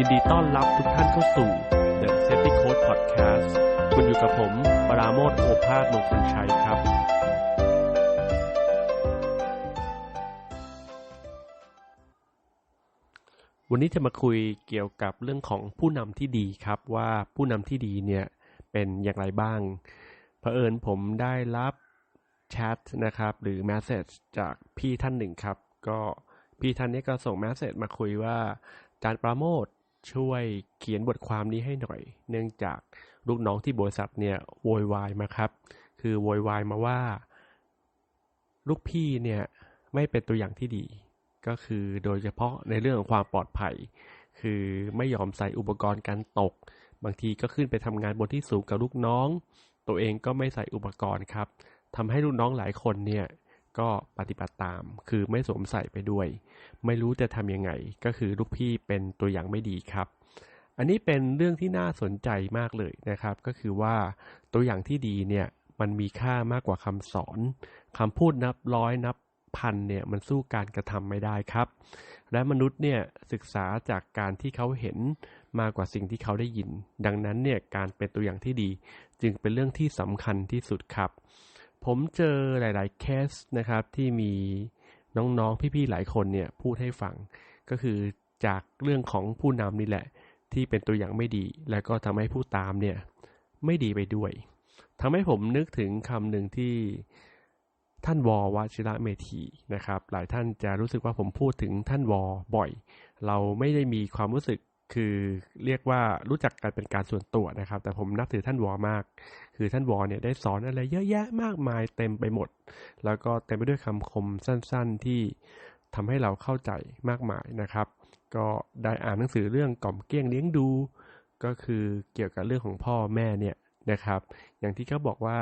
ยินดีต้อนรับทุกท่านเข้าสู่ The Safety Code Podcast คุณอยู่กับผม ปราโมทโอภาสมงคลชัยครับ วันนี้จะมาคุยเกี่ยวกับเรื่องของผู้นำที่ดีครับว่าผู้นำที่ดีเนี่ยเป็นอย่างไรบ้างเผอิญผมได้รับแชทนะครับ หรือแมสเซจจากพี่ท่านหนึ่งครับ ก็พี่ท่านนี้ก็ส่งแมสเซจมาคุยว่าจารย์ปราโมท ช่วยเขียนบทความนี้ให้หน่อย เนื่องจากลูกน้องที่บริษัทเนี่ยโวยวายมาครับ คือโวยวายมาว่า ลูกพี่เนี่ยไม่เป็นตัวอย่างที่ดี ก็คือโดยเฉพาะในเรื่องของความปลอดภัย คือไม่ยอมใส่อุปกรณ์การตก บางทีก็ขึ้นไปทำงานบนที่สูงกับลูกน้อง ตัวเองก็ไม่ใส่อุปกรณ์ครับทำให้ลูกน้องหลายคนเนี่ย ก็ปฏิบัติตาม คือไม่สวมใส่ไปด้วย ไม่รู้จะทำยังไง ก็คือลูกพี่เป็นตัวอย่างไม่ดีครับ อันนี้เป็นเรื่องที่น่าสนใจมากเลยนะครับ ก็คือว่าตัวอย่างที่ดีเนี่ยมันมีค่ามากกว่าคำสอนคำพูดนับร้อยนับพันเนี่ยมันสู้การกระทำไม่ได้ครับ และมนุษย์เนี่ยศึกษาจากการที่เขาเห็นมากกว่าสิ่งที่เขาได้ยิน ดังนั้นเนี่ยการเป็นตัวอย่างที่ดี จึงเป็นเรื่องที่สำคัญที่สุดครับ ผมเจอหลาย ๆ เคสนะครับที่มีน้อง ๆ พี่ ๆ หลายคนเนี่ยพูดให้ฟัง ก็คือจากเรื่องของผู้นำนี่แหละ ที่เป็นตัวอย่างไม่ดี แล้วก็ทำให้ผู้ตามเนี่ยไม่ดีไปด้วยทำให้ผมนึกถึงคำหนึ่งที่ท่านวอวชิระเมธีนะครับ หลายท่านจะรู้สึกว่าผมพูดถึงท่านวอบ่อย เราไม่ได้มีความรู้สึก คือเรียกว่ารู้จักกันเป็นการส่วนตัวนะครับ แต่ผมนับถือท่านวอมาก คือท่านวอเนี่ยได้สอนอะไรเยอะแยะมากมายเต็มไปหมด แล้วก็เต็มไปด้วยคำคมสั้นๆที่ทำให้เราเข้าใจมากมายนะครับ ก็ได้อ่านหนังสือเรื่องกล่อมเกี้ยงเลี้ยงดู ก็คือเกี่ยวกับเรื่องของพ่อแม่เนี่ยนะครับ อย่างที่เขาบอกว่า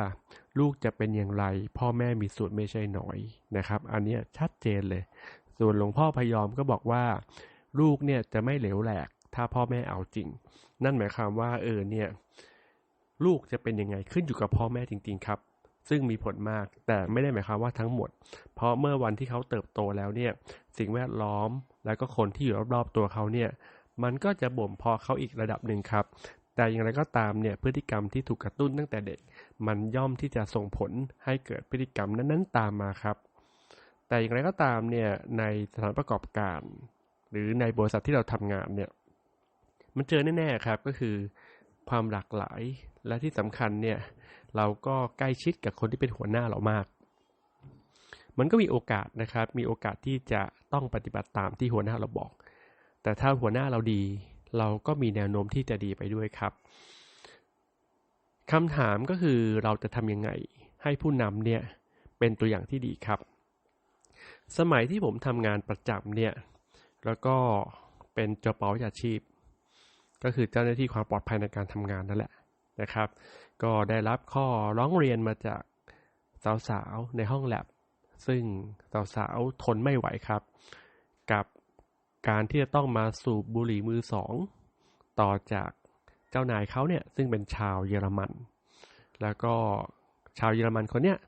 ลูกจะเป็นอย่างไร พ่อแม่มีส่วนไม่ใช่น้อยนะครับ อันนี้ชัดเจนเลย ส่วนหลวงพ่อพยอมก็บอกว่า ลูกเนี่ยจะไม่เหลวแหลก ถ้าพ่อแม่เอาจริง นั่นหมายความว่าเออเนี่ยลูกจะเป็นยังไงขึ้นอยู่กับพ่อแม่จริง ๆ ครับ ซึ่งมีผลมากแต่ไม่ได้หมายความว่าทั้งหมด เพราะเมื่อวันที่เขาเติบโตแล้วเนี่ยสิ่งแวดล้อมแล้วก็คนที่อยู่รอบๆตัวเขาเนี่ยมันก็จะบ่มเพอเขาอีกระดับหนึ่งครับ แต่อย่างไรก็ตามเนี่ยพฤติกรรมที่ถูกกระตุ้นตั้งแต่เด็ก มันย่อมที่จะส่งผลให้เกิดพฤติกรรมนั้นๆตามมาครับ แต่อย่างไรก็ตามเนี่ยในสถานประกอบการ หรือในบริษัทที่เราทำงานเนี่ย มันเจอแน่ๆครับก็คือความหลากหลายและที่สำคัญเนี่ยเราก็ใกล้ชิดกับคนที่เป็นหัวหน้าเรามาก มันก็มีโอกาสนะครับ มีโอกาสที่จะต้องปฏิบัติตามที่หัวหน้าเราบอก แต่ถ้าหัวหน้าเราดี เราก็มีแนวโน้มที่จะดีไปด้วยครับคำถามก็คือเราจะทำยังไงให้ผู้นำเนี่ยเป็นตัวอย่างที่ดีครับ สมัยที่ผมทำงานประจำเนี่ย แล้วก็เป็นเจ้าป๋าอาชีพ ก็คือเจ้าหน้าที่ความปลอดภัยในการทำงานนั่นแหละนะครับ ก็ได้รับข้อร้องเรียนมาจากสาวๆในห้องแลบซึ่งสาวๆทนไม่ไหวครับ กับการที่จะต้องมาสูบบุหรี่มือสองต่อจากเจ้านายเขาเนี่ยซึ่งเป็นชาวเยอรมัน แล้วก็ชาวเยอรมันคนเนี้ย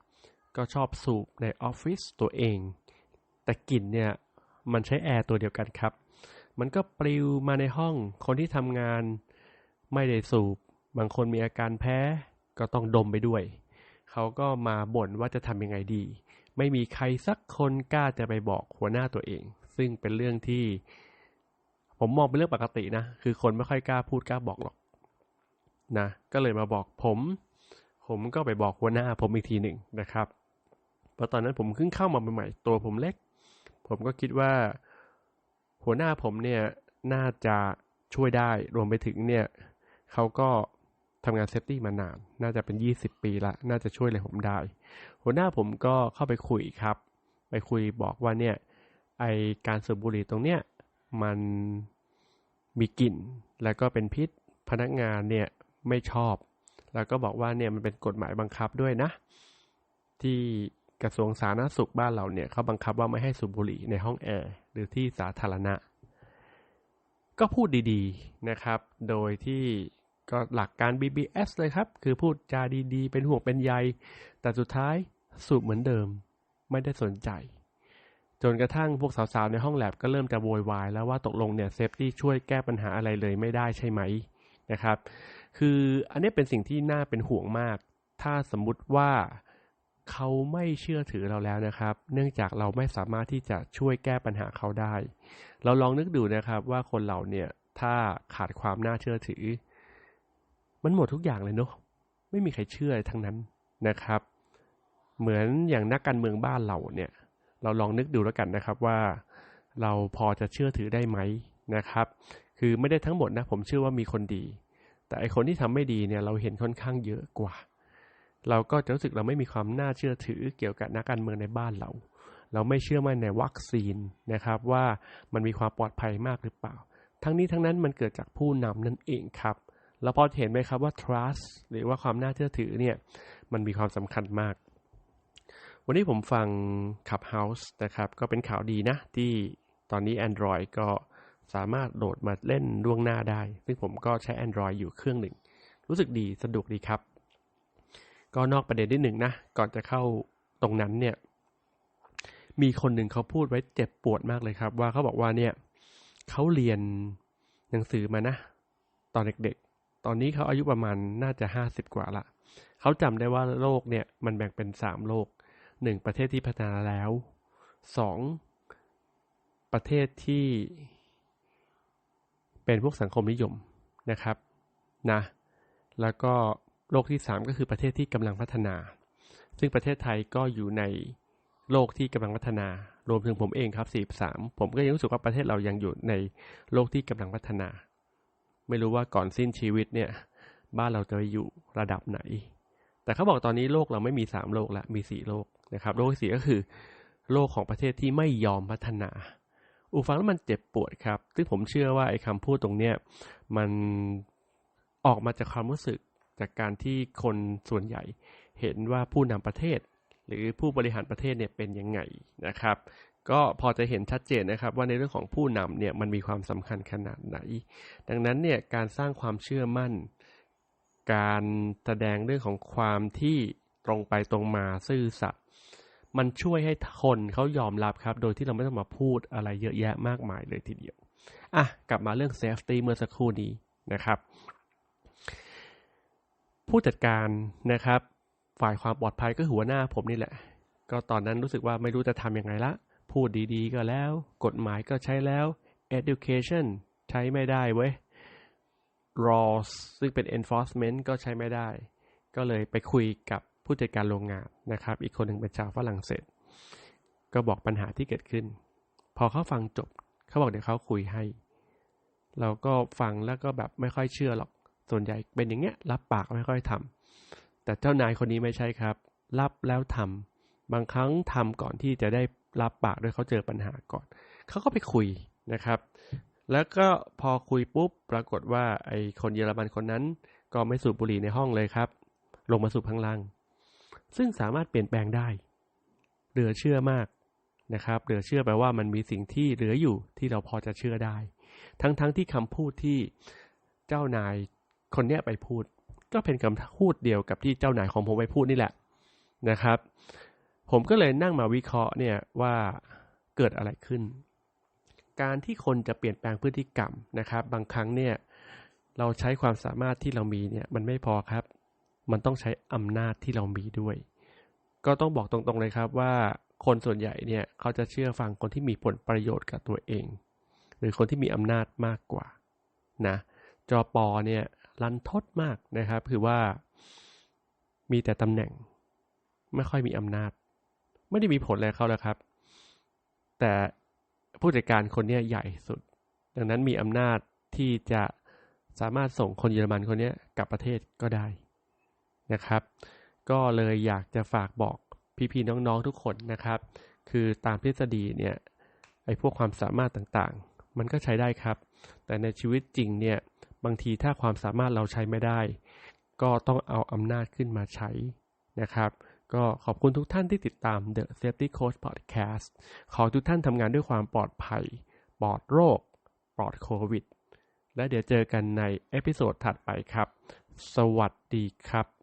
ก็ชอบสูบในออฟฟิศตัวเอง แต่กลิ่นเนี่ยมันใช้แอร์ตัวเดียวกันครับ มันก็ปลิวมาในห้อง คนที่ทำงานไม่ได้สูบ บางคนมีอาการแพ้ก็ต้องดมไปด้วย เขาก็มาบ่นว่าจะทำยังไงดี ไม่มีใครสักคนกล้าจะไปบอกหัวหน้าตัวเอง ซึ่งเป็นเรื่องที่ ผมมองเป็นเรื่องปกตินะ คือคนไม่ค่อยกล้าพูดกล้าบอกหรอกนะ ก็เลยมาบอกผม ผมก็ไปบอกหัวหน้าผมอีกทีหนึ่งนะครับเพราะตอนนั้นผมเพิ่งเข้ามาใหม่ๆตัวผมเล็ก ผมก็คิดว่า หัวหน้าผมเนี่ยน่าจะช่วยได้รวมไปถึงเนี่ยเขาก็ทำงานเซฟตี้มานาน น่าจะเป็น 20 ปีละ น่าจะช่วยอะไรผมได้ หัวหน้าผมก็เข้าไปคุยครับ ไปคุยบอกว่าเนี่ย ไอการสูบบุหรี่ตรงเนี้ยมันมีกลิ่น แล้วก็เป็นพิษ พนักงานเนี่ยไม่ชอบ แล้วก็บอกว่าเนี่ยมันเป็นกฎหมายบังคับด้วยนะ ที่ กระทรวงสาธารณสุขบ้านเราเนี่ยเขาบังคับว่าไม่ให้สูบบุหรี่ในห้องแอร์หรือที่สาธารณะ ก็พูดดีๆนะครับ โดยที่ก็หลักการ BBS เลยครับ คือพูดจาดีๆ เป็นห่วงเป็นใย แต่สุดท้ายสูบเหมือนเดิม ไม่ได้สนใจ จนกระทั่งพวกสาวๆ ในห้องแลบก็เริ่มจะโวยวายแล้วว่าตกลงเนี่ยเซฟตี้ช่วยแก้ปัญหาอะไรเลยไม่ได้ใช่ไหมนะครับ คืออันนี้เป็นสิ่งที่น่าเป็นห่วงมาก ถ้าสมมุติว่า เขาไม่เชื่อถือเราแล้วนะครับ เนื่องจากเราไม่สามารถที่จะช่วยแก้ปัญหาเขาได้ เราลองนึกดูนะครับว่าคนเราเนี่ยถ้าขาดความน่าเชื่อถือ มันหมดทุกอย่างเลยเนาะไม่มีใครเชื่อทั้งนั้นนะครับ เหมือนอย่างนักการเมืองบ้านเราเนี่ย เราลองนึกดูแล้วกันนะครับว่าเราพอจะเชื่อถือได้ไหมนะครับ คือไม่ได้ทั้งหมดนะผมเชื่อว่ามีคนดี แต่ไอคนที่ทำไม่ดีเนี่ยเราเห็นค่อนข้างเยอะกว่า เราก็จะรู้สึกเราไม่มีความน่าเชื่อถือเกี่ยวกับนักการเมืองในบ้านเรา เราไม่เชื่อมั่นในวัคซีนนะครับว่ามันมีความปลอดภัยมากหรือเปล่า ทั้งนี้ทั้งนั้นมันเกิดจากผู้นำนั่นเองครับเราพอเห็นไหมครับว่า trust หรือว่าความน่าเชื่อถือเนี่ยมันมีความสำคัญมาก วันนี้ผมฟัง Clubhouse นะครับก็เป็นข่าวดีนะที่ตอนนี้ Android ก็สามารถโหลดมาเล่นล่วงหน้าได้ ซึ่งผมก็ใช้ Android อยู่เครื่องหนึ่ง รู้สึกดีสะดวกดีครับ ก็นอกประเด็นนิดหนึ่งนะก่อนจะเข้าตรงนั้นเนี่ยมีคนหนึ่งเขาพูดไว้เจ็บปวดมากเลยครับ ว่าเขาบอกว่าเนี่ยเขาเรียนหนังสือมานะ ตอนเด็กๆ ตอนนี้เขาอายุประมาณน่าจะห้าสิบกว่าละเขาจำได้ว่าโลกเนี่ยมันแบ่งเป็นสามโลกหนึ่งประเทศที่พัฒนาแล้วสองประเทศที่เป็นพวกสังคมนิยมนะครับนะ แล้วก็ โลกที่สามก็คือประเทศที่กำลังพัฒนา ซึ่งประเทศไทยก็อยู่ในโลกที่กำลังพัฒนา รวมถึงผมเองครับ 43 ผมก็ยังรู้สึกว่าประเทศเรายังอยู่ในโลกที่กำลังพัฒนา ไม่รู้ว่าก่อนสิ้นชีวิตเนี่ย บ้านเราจะอยู่ระดับไหน แต่เขาบอกตอนนี้โลกเราไม่มี 3 โลกละ มี 4 โลกนะครับ โลกที่สี่ก็คือ โลกของประเทศที่ไม่ยอมพัฒนา อูฟังแล้วมันเจ็บปวดครับซึ่งผมเชื่อว่าไอ้คำพูดตรงเนี้ยมันออกมาจากความรู้สึก จากการที่คนส่วนใหญ่เห็นว่าผู้นำประเทศ หรือผู้บริหารประเทศเนี่ยเป็นยังไงนะครับ ก็พอจะเห็นชัดเจนนะครับว่าในเรื่องของผู้นำเนี่ยมันมีความสำคัญขนาดไหน ดังนั้นเนี่ยการสร้างความเชื่อมั่น การแสดงเรื่องของความที่ตรงไปตรงมาซื่อสัตย์มันช่วยให้คนเขายอมรับครับ โดยที่เราไม่ต้องมาพูดอะไรเยอะแยะมากมายเลยทีเดียว อะ กลับมาเรื่อง safety เมื่อสักครู่นี้นะครับ ผู้จัดการนะครับ ฝ่ายความปลอดภัยก็หัวหน้าผมนี่แหละ ก็ตอนนั้นรู้สึกว่าไม่รู้จะทำยังไงละ พูดดีๆก็แล้ว กฎหมายก็ใช้แล้ว education ใช้ไม่ได้เว้ย laws ซึ่งเป็น enforcement ก็ใช้ไม่ได้ ก็เลยไปคุยกับผู้จัดการโรงงานนะครับ อีกคนหนึ่งเป็นชาวฝรั่งเศส ก็บอกปัญหาที่เกิดขึ้น พอเขาฟังจบเขาบอกเดี๋ยวเขาคุยให้ เราก็ฟังแล้วก็แบบไม่ค่อยเชื่อหรอก ส่วนใหญ่เป็นอย่างเงี้ยรับปากไม่ค่อยทำแต่เจ้านายคนนี้ไม่ใช่ครับ รับแล้วทำบางครั้งทำก่อนที่จะได้รับปากด้วยเขาเจอปัญหาก่อน เขาก็ไปคุยนะครับ แล้วก็พอคุยปุ๊บปรากฏว่าไอ้คนเยอรมันคนนั้น ก็ไม่สูบบุหรี่ในห้องเลยครับ ลงมาสูบข้างล่าง ซึ่งสามารถเปลี่ยนแปลงได้เหลือเชื่อมากนะครับเหลือเชื่อแปลว่ามันมีสิ่งที่เหลืออยู่ที่เราพอจะเชื่อได้ ทั้งๆทที่คำพูดที่เจ้านาย คนเนี้ยไปพูด ก็เป็นคำพูดเดียวกับที่เจ้านายของผมไปพูดนี่แหละนะครับ ผมก็เลยนั่งมาวิเคราะห์เนี่ยว่าเกิดอะไรขึ้น การที่คนจะเปลี่ยนแปลงพฤติกรรมนะครับ บางครั้งเนี่ยเราใช้ความสามารถที่เรามีเนี่ยมันไม่พอครับ มันต้องใช้อำนาจที่เรามีด้วย ก็ต้องบอกตรงๆเลยครับว่าคนส่วนใหญ่เนี่ยเขาจะเชื่อฟังคนที่มีผลประโยชน์กับตัวเอง หรือคนที่มีอำนาจมากกว่านะจอปอเนี่ย รันทดมากนะครับ คือว่ามีแต่ตำแหน่ง ไม่ค่อยมีอำนาจ ไม่ได้มีผลอะไรเขาแล้วครับ แต่ผู้จัดการคนนี้ใหญ่สุด ดังนั้นมีอำนาจที่จะสามารถส่งคนเยอรมันคนนี้กลับประเทศก็ได้นะครับ ก็เลยอยากจะฝากบอกพี่ๆน้องๆทุกคนนะครับ คือตามทฤษฎีเนี่ยไอ้พวกความสามารถต่างๆ มันก็ใช้ได้ครับ แต่ในชีวิตจริงเนี่ย บางทีถ้าความสามารถเราใช้ไม่ได้ ก็ต้องเอาอำนาจขึ้นมาใช้นะครับ ก็ขอบคุณทุกท่านที่ติดตาม The Safety Coach Podcast ขอทุกท่านทำงานด้วยความปลอดภัย ปลอดโรค ปลอดโควิด และเดี๋ยวเจอกันในเอพิโซดถัดไปครับ สวัสดีครับ